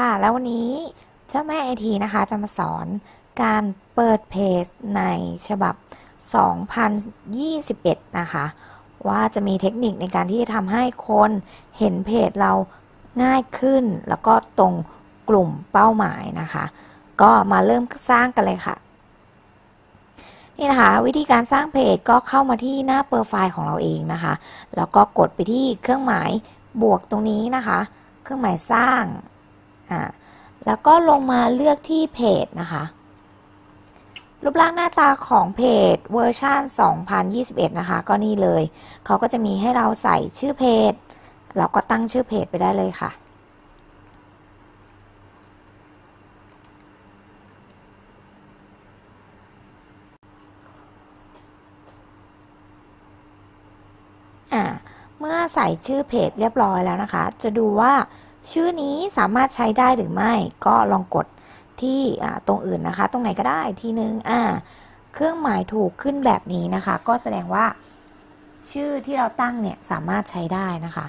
ค่ะ แล้ววันนี้เจ้าแม่ไอทีนะคะจะมาสอนการเปิดเพจในฉบับ 2021 นะคะ ว่าจะมีเทคนิคในการที่จะทำให้คนเห็นเพจเราง่ายขึ้น แล้วก็ตรงกลุ่มเป้าหมายนะคะ ก็มาเริ่มสร้างกันเลยค่ะ นี่นะคะ วิธีการสร้างเพจก็เข้ามาที่หน้าโปรไฟล์ของเราเองนะคะ แล้วก็กดไปที่เครื่องหมายบวกตรงนี้นะคะ เครื่องหมายสร้าง อ่าแล้วก็ลงมาเลือกที่เพจนะคะ รูปร่างหน้าตาของเพจเวอร์ชัน2021 นะคะ ก็นี่เลย เขาก็จะมีให้เราใส่ชื่อเพจ เราก็ตั้งชื่อเพจไปได้เลยค่ะเมื่อใส่ชื่อเพจเรียบร้อยแล้วนะคะ จะดูว่า ชื่อนี้สามารถใช้ได้หรือไม่ก็ลองกดที่ตรงอื่นนะคะ ตรงไหนก็ได้ทีนึงอ่าเครื่องหมายถูกขึ้นแบบนี้นะคะ ก็แสดงว่าชื่อที่เราตั้งเนี่ยสามารถใช้ได้นะคะ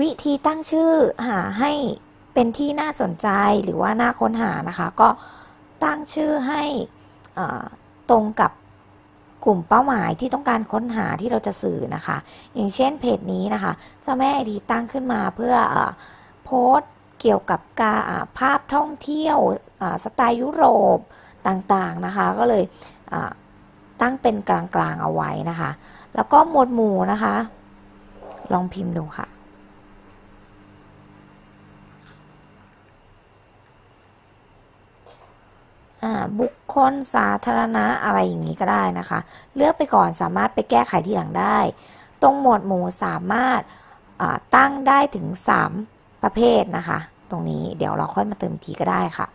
วิธีตั้งชื่อหาให้เป็นที่น่าสนใจหรือว่าน่าค้นหานะคะ ก็ตั้งชื่อให้ตรงกับ กลุ่มเป้าหมายที่ต้องการค้นหาที่เราจะสื่อนะคะ อย่างเช่นเพจนี้นะคะเจ้าแม่ไอดีตั้งขึ้นมาเพื่ออโพสต์เกี่ยวกับการภาพท่องเที่ยวสไตล์ยุโรปต่างๆนะคะ ก็เลยตั้งเป็นกลางๆเอาไว้นะคะ แล้วก็หมวดหมู่นะคะ ลองพิมพ์ดูค่ะบุค คลสาธารณะอะไรอย่างนี้ก็ได้นะคะ เลือกไปก่อนสามารถไปแก้ไขที่หลังได้ ตรงหมวดหมู่สามารถตั้งได้ถึง 3 ประเภทนะคะ ตรงนี้เดี๋ยวเราค่อยมาเติมทีก็ได้ค่ะ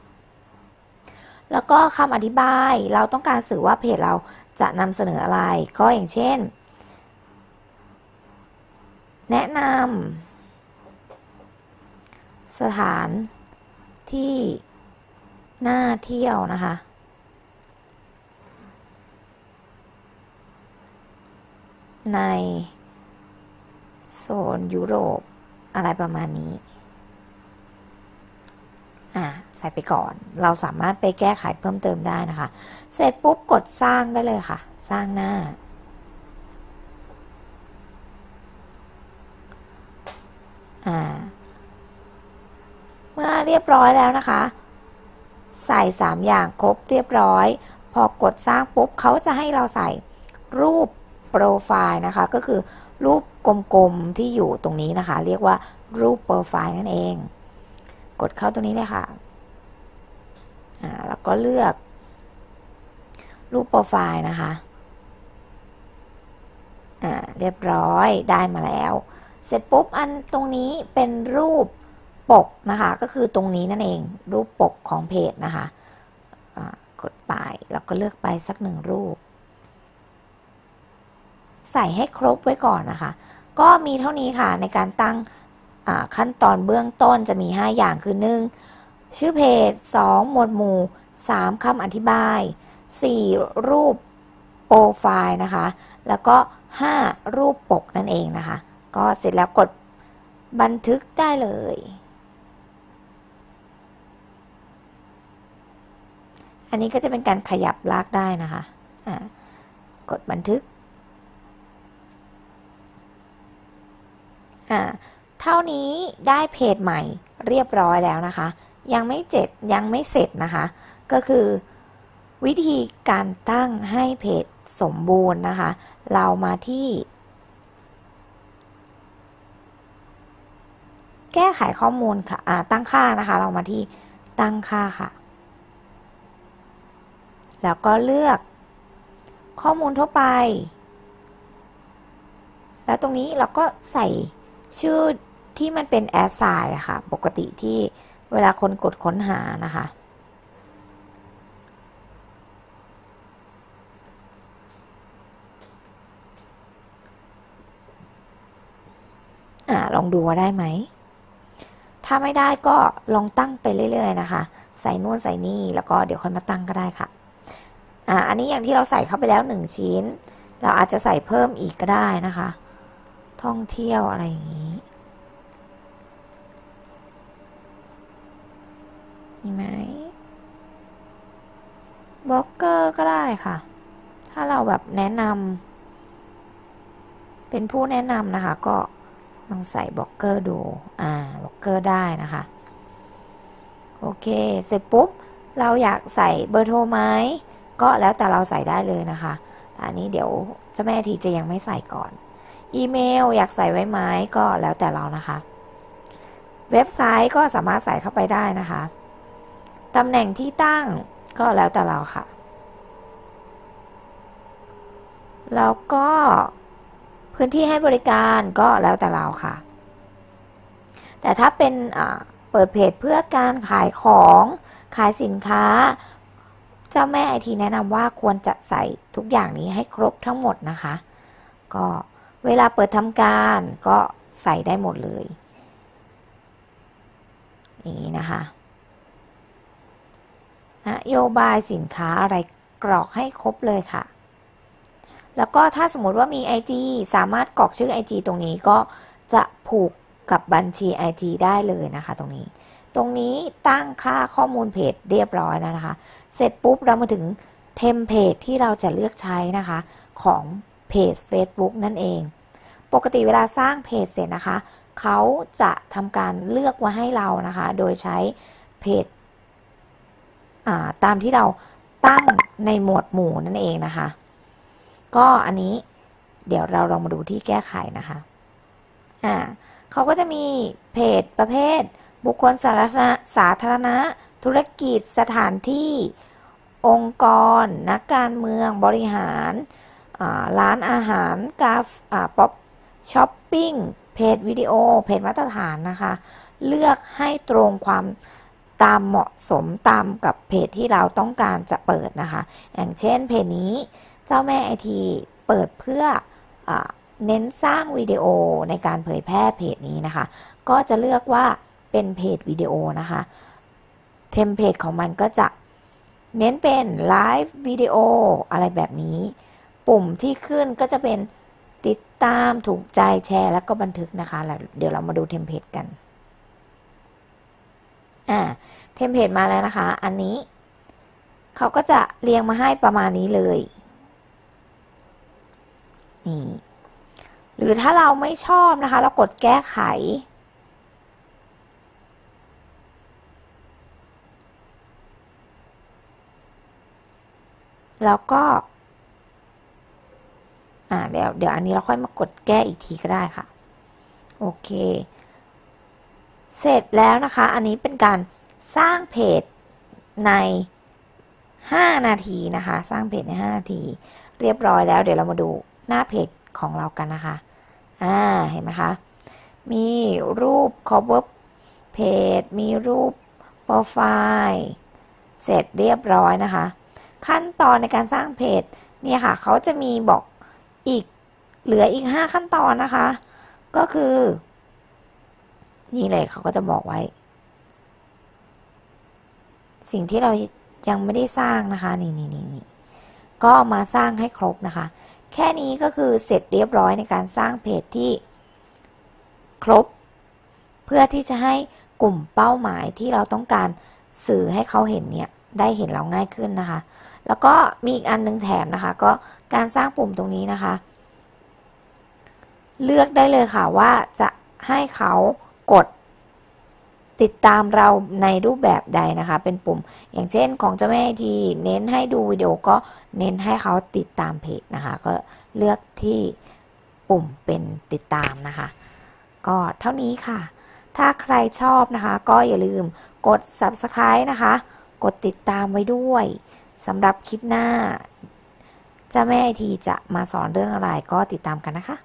แล้วก็คำอธิบายเราต้องการสื่อว่าเพจเราจะนำเสนออะไร ก็อย่างเช่น แนะนำสถานที่น่าเที่ยวนะคะ ในโซนยุโรปอะไรประมาณนี้ อ่าใส่ไปก่อน เราสามารถไปแก้ไขเพิ่มเติมได้นะคะ เสร็จปุ๊บกดสร้างได้เลยค่ะ สร้างหน้า อ่า เมื่อเรียบร้อยแล้วนะคะ ใส่ 3 อย่างครบเรียบร้อย พอกดสร้างปุ๊บเขาจะให้เราใส่รูป โปรไฟล์นะคะ ก็คือรูปกลมๆที่อยู่ตรงนี้นะคะ เรียกว่ารูปโปรไฟล์นั่นเอง กดเข้าตรงนี้เลยค่ะอ่าแล้วก็เลือก รูปโปรไฟล์นะคะอ่าเรียบร้อยได้มาแล้ว เสร็จปุ๊บอันตรงนี้เป็นรูปปกนะคะ ก็คือตรงนี้นั่นเอง รูปปกของเพจนะคะกดไปแล้วก็เลือกไปสักหนึ่งรูป ใส่ให้ครบไว้ก่อนนะคะ ก็มีเท่านี้ค่ะในการตั้งขั้นตอนเบื้องต้นจะมี 5 อย่างคือ 1. ชื่อเพจ 2. หมวดหมู่ 3. คำอธิบาย 4. รูปโปรไฟล์นะคะ แล้วก็ 5. รูปปกนั่นเองนะคะ ก็เสร็จแล้วกดบันทึกได้เลย อันนี้ก็จะเป็นการขยับลากได้นะคะะกดบันทึก เท่านี้ได้เพจใหม่เรียบร้อยแล้วนะคะ ยังไม่เจ็ดยังไม่เสร็จนะคะ ก็คือวิธีการตั้งให้เพจสมบูรณ์นะคะ เรามาที่ แก้ไขข้อมูลค่ะตั้งค่านะคะ เรามาที่ตั้งค่าค่ะ แล้วก็เลือกข้อมูลทั่วไป แล้วตรงนี้เราก็ใส่ ชื่อที่มันเป็นแอสไซน์ค่ะ ปกติที่เวลาคนกดค้นหานะคะ อ่า ลองดูว่าได้ไหม ถ้าไม่ได้ก็ลองตั้งไปเรื่อย ๆ นะคะ ใส่นู่นใส่นี่ แล้วก็เดี๋ยวค่อยมาตั้งก็ได้ค่ะ อ่า อันนี้อย่างที่เราใส่เข้าไปแล้วหนึ่งชิ้น เราอาจจะใส่เพิ่มอีกก็ได้นะคะ ท่องเที่ยวอะไรอย่างนี้มีไหมบล็อกเกอร์ก็ได้ค่ะ ถ้าเราแบบแนะนำเป็นผู้แนะนำนะคะ ก็ลองใส่บล็อกเกอร์ดู อ่า บล็อกเกอร์ได้นะคะ โอเค เสร็จปุ๊บ เราอยากใส่เบอร์โทรไหม ก็แล้วแต่เราใส่ได้เลยนะคะ แต่อันนี้เดี๋ยวเจ้าแม่ทีจะยังไม่ใส่ก่อน อีเมลอยากใส่ไว้ไหมก็แล้วแต่เรานะคะ เว็บไซต์ก็สามารถใส่เข้าไปได้นะคะตำแหน่งที่ตั้งก็แล้วแต่เราค่ะ แล้วก็พื้นที่ให้บริการก็แล้วแต่เราค่ะ แต่ถ้าเป็นเปิดเพจเพื่อการขายของขายสินค้า เจ้าแม่ไอทีแนะนำว่าควรจะใส่ทุกอย่างนี้ให้ครบทั้งหมดนะคะ ก็ เวลาเปิดทำการก็ใส่ได้หมดเลย อย่างนี้นะคะ นโยบายสินค้าอะไรกรอกให้ครบเลยค่ะ แล้วก็ถ้าสมมติว่ามี IG สามารถกรอกชื่อ IG ตรงนี้ก็จะผูกกับบัญชี IG ได้เลยนะคะ ตรงนี้ ตรงนี้ตั้งค่าข้อมูลเพจเรียบร้อยแล้วนะคะ เสร็จปุ๊บเรามาถึงเทมเพลตที่เราจะเลือกใช้นะคะ ของเพจ Facebook นั่นเอง ปกติเวลาสร้างเพจเสร็จนะคะ เขาจะทำการเลือกไว้ให้เรานะคะ โดยใช้เพจตามที่เราตั้งในหมวดหมู่นั่นเองนะคะ ก็อันนี้เดี๋ยวเราลองมาดูที่แก้ไขนะคะอ่าเขาก็จะมีเพจประเภท บุคคลสาธารณะสาธารณะ ธุรกิจสถานที่ องค์กร นักการเมืองบริหารร้านอาหารกาฟป๊อป ช้อปปิ้งเพจวิดีโอ เพจมาตรฐานนะคะ เลือกให้ตรงความตามเหมาะสมตามกับเพจที่เราต้องการจะเปิดนะคะ อย่างเช่นเพจนี้เจ้าแม่ไอทีเปิดเพื่ออเน้นสร้างวิดีโอในการเผยแพร่เพจนี้นะคะ ก็จะเลือกว่าเป็นเพจวิดีโอนะคะเทมเพลตของมันก็จะเน้นเป็นไลฟ์วิดีโออะไรแบบนี้ ปุ่มที่ขึ้นก็จะเป็น ติดตามถูกใจแชร์แล้วก็บันทึกนะคะเดี๋ยวเรามาดูเทมเพลตกันอ่าเทมเพลตมาแล้วนะคะ อันนี้เขาก็จะเรียงมาให้ประมาณนี้เลยนี่หรือถ้าเราไม่ชอบนะคะ เรากดแก้ไข แล้วก็ อ่าเดี๋ยวเดี๋ยวอันนี้เราค่อยมากดแก้อีกทีก็ได้ค่ะ โอเค เสร็จแล้วนะคะ อันนี้เป็นการสร้างเพจใน 5 นาทีนะคะ สร้างเพจใน 5 นาที เรียบร้อยแล้ว เดี๋ยวเรามาดูหน้าเพจของเรากันนะคะ อ่า เห็นไหมคะ มีรูป cover page มีรูปโปรไฟล์เสร็จเรียบร้อยนะคะ ขั้นตอนในการสร้างเพจเนี่ยค่ะ เขาจะมีบอก อีกเหลืออีก5ขั้นตอนนะคะ ก็คือ นี่เลยเขาก็จะบอกไว้ สิ่งที่เรายังไม่ได้สร้างนะคะ นี่นี่นี่นี่ก็มาสร้างให้ครบนะคะ แค่นี้ก็คือเสร็จเรียบร้อยในการสร้างเพจที่ครบ เพื่อที่จะให้กลุ่มเป้าหมายที่เราต้องการสื่อให้เขาเห็นเนี่ย ได้เห็นเราง่ายขึ้นนะคะ แล้วก็มีอีกอันนึงแถมนะคะ ก็การสร้างปุ่มตรงนี้นะคะ เลือกได้เลยค่ะว่าจะให้เขากดติดตามเราในรูปแบบใดนะคะ เป็นปุ่ม อย่างเช่นของเจ้าแม่ทีเน้นให้ดูวิดีโอก็เน้นให้เขาติดตามเพจนะคะ ก็เลือกที่ปุ่มเป็นติดตามนะคะ ก็เท่านี้ค่ะ ถ้าใครชอบนะคะ ก็อย่าลืมกด subscribe นะคะ กดติดตามไว้ด้วยสำหรับคลิปหน้าเจ้าแม่ไอทีจะมาสอนเรื่องอะไรก็ติดตามกันนะคะ